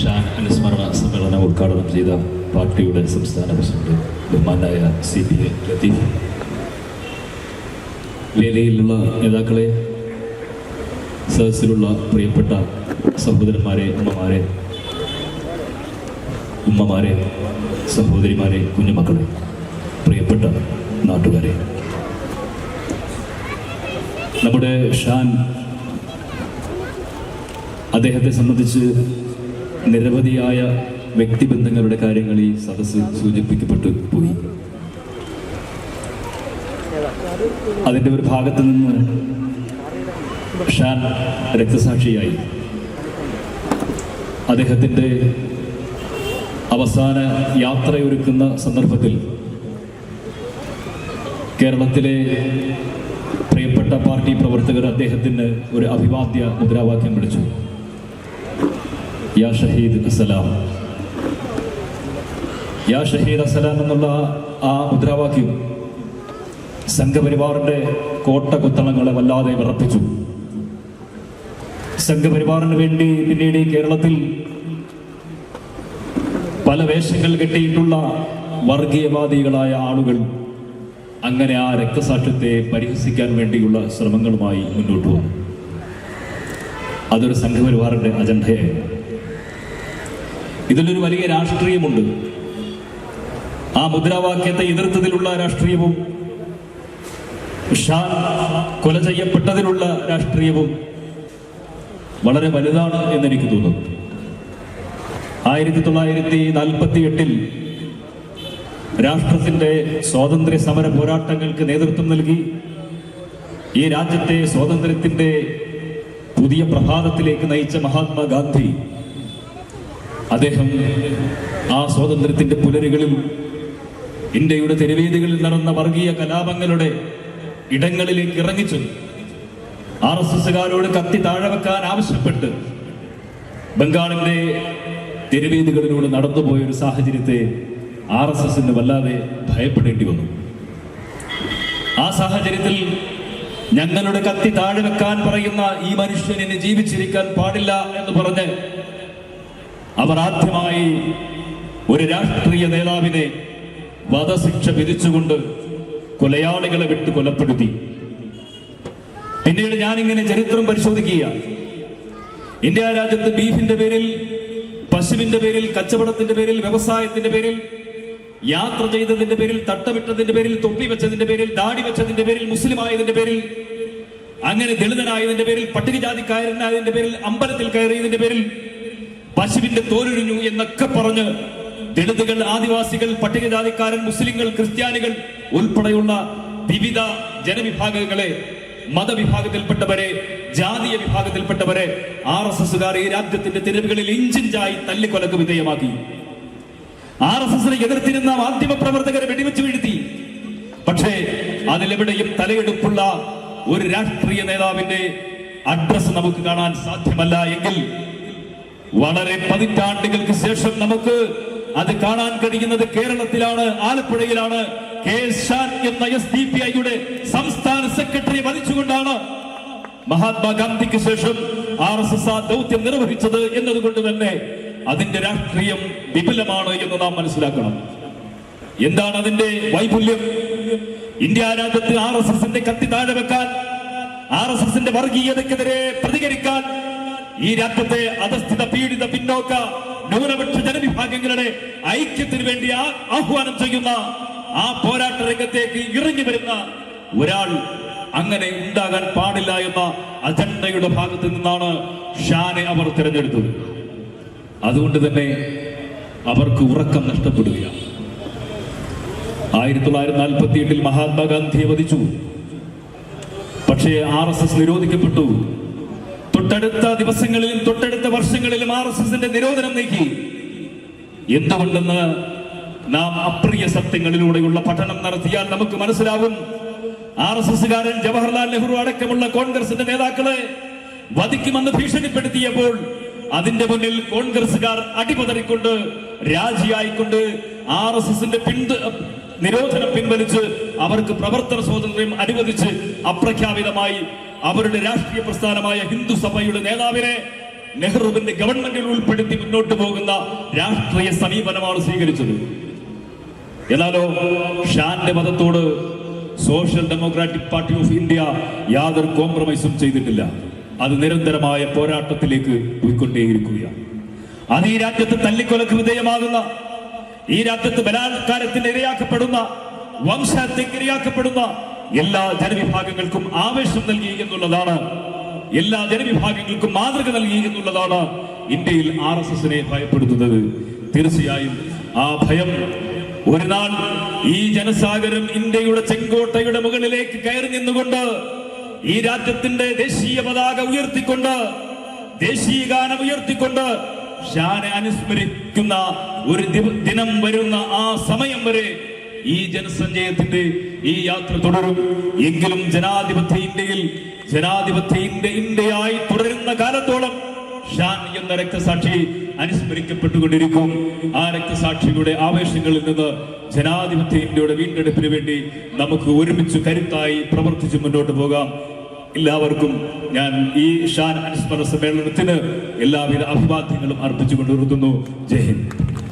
ഷാൻ അനുസ്മരണ സമ്മേളനം ഉദ്ഘാടനം ചെയ്ത പാർട്ടിയുടെ സംസ്ഥാന പ്രസിഡന്റ് ബഹുമാനായ സി പി എ ലത്തീഫ്. വേദിയിലുള്ള നേതാക്കളെ സദസ്സിലുള്ള പ്രിയപ്പെട്ട സഹോദരന്മാരെ അമ്മമാരെ ഉമ്മമാരെ സഹോദരിമാരെ കുഞ്ഞുമക്കളെ പ്രിയപ്പെട്ട നാട്ടുകാരെ. നമ്മുടെ ഷാൻ അദ്ദേഹത്തെ സംബന്ധിച്ച് നിരവധിയായ വ്യക്തിബന്ധങ്ങളുടെ കാര്യങ്ങൾ ഈ സദസ്സ് സൂചിപ്പിക്കപ്പെട്ടു പോയി. അതിന്റെ ഒരു ഭാഗത്ത് നിന്ന് ഷാൻ രക്തസാക്ഷിയായി. അദ്ദേഹത്തിന്റെ അവസാന യാത്രയൊരുക്കുന്ന സന്ദർഭത്തിൽ കേരളത്തിലെ പ്രിയപ്പെട്ട പാർട്ടി പ്രവർത്തകർ അദ്ദേഹത്തിന് ഒരു അഭിവാദ്യ മുദ്രാവാക്യം വിളിച്ചു. യാ ഷഹീദ് അസലാം യാ ഷഹീദ് അസലാം എന്നുള്ള ആ മുദ്രാവാക്യം സംഘപരിവാറിന്റെ കോട്ട കുത്തളങ്ങളെ വല്ലാതെ വിറപ്പിച്ചു. സംഘപരിവാറിന് വേണ്ടി പിന്നീട് കേരളത്തിൽ പല വേഷങ്ങൾ കെട്ടിയിട്ടുള്ള വർഗീയവാദികളായ ആളുകൾ അങ്ങനെ ആ രക്തസാക്ഷ്യത്തെ പരിഹസിക്കാൻ വേണ്ടിയുള്ള ശ്രമങ്ങളുമായി മുന്നോട്ട് വന്നു. അതൊരു സംഘപരിവാറിന്റെ അജണ്ടയായിരുന്നു. ഇതിലൊരു വലിയ രാഷ്ട്രീയമുണ്ട്. ആ മുദ്രാവാക്യത്തെ എതിർത്തതിലുള്ള രാഷ്ട്രീയവും ഷാൻ കൊല ചെയ്യപ്പെട്ടതിലുള്ള രാഷ്ട്രീയവും വളരെ വലുതാണ് എന്നെനിക്ക് തോന്നുന്നു. ആയിരത്തി തൊള്ളായിരത്തി നാൽപ്പത്തി എട്ടിൽ രാഷ്ട്രത്തിന്റെ സ്വാതന്ത്ര്യ സമര പോരാട്ടങ്ങൾക്ക് നേതൃത്വം നൽകി ഈ രാജ്യത്തെ സ്വാതന്ത്ര്യത്തിന്റെ പുതിയ പ്രഭാതത്തിലേക്ക് നയിച്ച മഹാത്മാഗാന്ധി അദ്ദേഹം ആ സ്വാതന്ത്ര്യത്തിന്റെ പുലരുകളിൽ ഇന്ത്യയുടെ തെരുവേദികളിൽ നടന്ന വർഗീയ കലാപങ്ങളുടെ ഇടങ്ങളിലേക്ക് ഇറങ്ങിച്ചു ആർ എസ് എസുകാരോട് കത്തി താഴെ വെക്കാൻ ആവശ്യപ്പെട്ട് ബംഗാളിന്റെ തെരുവേദികളിലൂടെ നടന്നുപോയ ഒരു സാഹചര്യത്തെ ആർ എസ് എസിന് വല്ലാതെ ഭയപ്പെടേണ്ടി വന്നു. ആ സാഹചര്യത്തിൽ ഞങ്ങളുടെ കത്തി താഴെ വെക്കാൻ പറയുന്ന ഈ മനുഷ്യൻ ഇനി ജീവിച്ചിരിക്കാൻ പാടില്ല എന്ന് പറഞ്ഞ് അവർ ആദ്യമായി ഒരു രാഷ്ട്രീയ നേതാവിനെ വധശിക്ഷ വിധിച്ചുകൊണ്ട് കൊലയാളികളെ വിട്ട് കൊലപ്പെടുത്തി. പിന്നീട് ഞാനിങ്ങനെ ചരിത്രം പരിശോധിക്കുക ഇന്ത്യ രാജ്യത്ത് ബീഫിന്റെ പേരിൽ പശുവിന്റെ പേരിൽ കച്ചവടത്തിന്റെ പേരിൽ വ്യവസായത്തിന്റെ പേരിൽ യാത്ര ചെയ്തതിന്റെ പേരിൽ തട്ടമിട്ടതിന്റെ പേരിൽ തൊപ്പി വെച്ചതിന്റെ പേരിൽ ദാടി വെച്ചതിന്റെ പേരിൽ മുസ്ലിം ആയതിന്റെ പേരിൽ അങ്ങനെ ദളിതനായതിന്റെ പേരിൽ പട്ടികജാതിക്കാരനായതിന്റെ പേരിൽ അമ്പലത്തിൽ കയറിയതിന്റെ പേരിൽ പശുവിന്റെ തോലൊഴിഞ്ഞു എന്നൊക്കെ പറഞ്ഞ് ദളിതുകൾ ആദിവാസികൾ പട്ടികജാതിക്കാരൻ മുസ്ലിങ്ങൾ ക്രിസ്ത്യാനികൾ ഉൾപ്പെടെയുള്ള വിവിധ ജനവിഭാഗങ്ങളെ മതവിഭാഗത്തിൽപ്പെട്ടവരെ ജാതീയ വിഭാഗത്തിൽപ്പെട്ടവരെ ആർ എസ് എസുകാർ ഈ രാജ്യത്തിന്റെ തെരുവുകളിൽ ഇഞ്ചിഞ്ചായി തല്ലിക്കൊലക്ക് വിധേയമാക്കി. ആർ എസ് എസിനെ എതിർത്തിരുന്ന മാധ്യമ പ്രവർത്തകരെ വെടിവെച്ച് വീഴ്ത്തി. പക്ഷേ അതിലെവിടെയും തലയെടുപ്പുള്ള ഒരു രാഷ്ട്രീയ നേതാവിന്റെ അഡ്രസ് നമുക്ക് കാണാൻ സാധ്യമല്ല എങ്കിൽ വളരെ പതിറ്റാണ്ടുകൾക്ക് ശേഷം നമുക്ക് അത് കാണാൻ കഴിയുന്നത് കേരളത്തിലാണ് ആലപ്പുഴയിലാണ്. കെ ഷാൻ എന്ന എസ് ഡി പി ഐയുടെ സംസ്ഥാന സെക്രട്ടറി വധിച്ചുകൊണ്ടാണ് മഹാത്മാഗാന്ധിക്ക് ശേഷം ആർ എസ് എസ് ആ ദൗത്യം നിർവഹിച്ചത് എന്നതുകൊണ്ട് തന്നെ അതിന്റെ രാഷ്ട്രീയം വിപുലമാണ് എന്ന് നാം മനസ്സിലാക്കണം. എന്താണ് അതിന്റെ വൈപുല്യം? ഇന്ത്യ രാജ്യത്ത് ആർ എസ് എസിന്റെ കത്തി താഴെ വെക്കാൻ ആർ എസ് എസിന്റെ വർഗീയതക്കെതിരെ പ്രതികരിക്കാൻ ഈ രാജ്യത്തെ അധസ്ഥിത പീഡിത പിന്നോക്ക ന്യൂനപക്ഷ ജനവിഭാഗങ്ങളുടെ ഐക്യത്തിന് വേണ്ടി ആഹ്വാനം ചെയ്യുന്ന ആ പോരാട്ട രംഗത്തേക്ക് ഇറങ്ങി വരുന്ന ഒരാൾ അങ്ങനെ ഉണ്ടാകാൻ പാടില്ല എന്ന അജണ്ടയുടെ ഭാഗത്ത് നിന്നാണ് ഷാനെ അവർ തിരഞ്ഞെടുത്തത്. അതുകൊണ്ട് തന്നെ അവർക്ക് ഉറക്കം നഷ്ടപ്പെടുകയാണ്. ആയിരത്തി തൊള്ളായിരത്തി നാൽപ്പത്തി എട്ടിൽ മഹാത്മാഗാന്ധിയെ വധിച്ചു. പക്ഷേ ആർ എസ് എസ് നിരോധിക്കപ്പെട്ടു. തൊട്ടടുത്ത ദിവസങ്ങളിലും തൊട്ടടുത്ത വർഷങ്ങളിലും ആർ എസ് എസിന്റെ നിരോധനം നീക്കി. എന്തുകൊണ്ടെന്ന് നാം അപ്രിയ സത്യങ്ങളിലൂടെയുള്ള പഠനം നടത്തിയാൽ നമുക്ക് മനസ്സിലാവും. ആർ എസ് എസുകാരൻ ജവഹർലാൽ നെഹ്റു അടക്കമുള്ള കോൺഗ്രസിന്റെ നേതാക്കളെ വധിക്കുമെന്ന് ഭീഷണിപ്പെടുത്തിയപ്പോൾ അതിന്റെ മുന്നിൽ കോൺഗ്രസുകാർ അടിപതറിക്കൊണ്ട് രാജിയായിക്കൊണ്ട് ആർ എസ് എസിന്റെ പിന്തു നിരോധനം പിൻവലിച്ച് അവർക്ക് പ്രവർത്തന സ്വാതന്ത്ര്യം അനുവദിച്ച് അപ്രഖ്യാപിതമായി അവരുടെ രാഷ്ട്രീയ പ്രസ്ഥാനമായ ഹിന്ദു സഭയുടെ നേതാവിനെ നെഹ്റുവിന്റെ ഗവൺമെന്റിൽ ഉൾപ്പെടുത്തി മുന്നോട്ട് പോകുന്ന രാഷ്ട്രീയ സമീപനമാണ് സ്വീകരിച്ചത്. എന്നാലോ ഷാന്റെ മതത്തോട് social democratic party of India യാതൊരു കോംപ്രമൈസും ചെയ്തിട്ടില്ല. അത് നിരന്തരമായ പോരാട്ടത്തിലേക്ക് പോയിക്കൊണ്ടേയിരിക്കുകയാണ്. അത് ഈ രാജ്യത്ത് തല്ലിക്കൊലക്ക് വിധേയമാകുന്ന ഈ രാജ്യത്ത് ബലാത്കാരത്തിന് ഇരയാക്കപ്പെടുന്ന വംശഹത്യക്ക് ഇരയാക്കപ്പെടുന്ന എല്ലാ ജനവിഭാഗങ്ങൾക്കും ആവേശം നൽകി എന്നുള്ളതാണ്. എല്ലാ ജനവിഭാഗങ്ങൾക്കും മാതൃക നൽകി എന്നുള്ളതാണ് ഇന്ത്യയിൽ ആർ എസ് എസിനെ ഭയപ്പെടുത്തുന്നത്. തീർച്ചയായും ആ ഭയം ഒരു നാൾ ഈ ജനസാഗരം ഇന്ത്യയുടെ ചെങ്കോട്ടയുടെ മുകളിലേക്ക് കയറി നിന്നുകൊണ്ട് ഈ രാജ്യത്തിന്റെ ദേശീയ പതാക ഉയർത്തിക്കൊണ്ട് ദേശീയ ഗാനം ഉയർത്തിക്കൊണ്ട് ഷാനെ അനുസ്മരിക്കുന്ന ഒരു ദിനം വരുന്ന ആ സമയം വരെ ഈ ജനസഞ്ചയത്തിന്റെ ഈ യാത്ര തുടരും. എങ്കിലും ജനാധിപത്യ ഇന്ത്യയിൽ ജനാധിപത്യ ഇന്ത്യ ഇന്ത്യയായി തുടരുന്ന കാലത്തോളം ഷാൻ എന്ന രക്തസാക്ഷി അനുസ്മരിക്കപ്പെട്ടുകൊണ്ടിരിക്കും. ആ രക്തസാക്ഷിയുടെ ആവേശങ്ങളിൽ നിന്ന് ജനാധിപത്യ ഇന്ത്യയുടെ വീണ്ടെടുപ്പിന് വേണ്ടി നമുക്ക് ഒരുമിച്ച് കരുത്തായി പ്രവർത്തിച്ച് മുന്നോട്ട് പോകാം. എല്ലാവർക്കും ഞാൻ ഈ ഷാൻ അനുസ്മരണ സമ്മേളനത്തിന് എല്ലാവിധ അഭിവാദ്യങ്ങളും അർപ്പിച്ചുകൊണ്ട് നിർത്തുന്നു. ജയ് ഹിന്ദ്.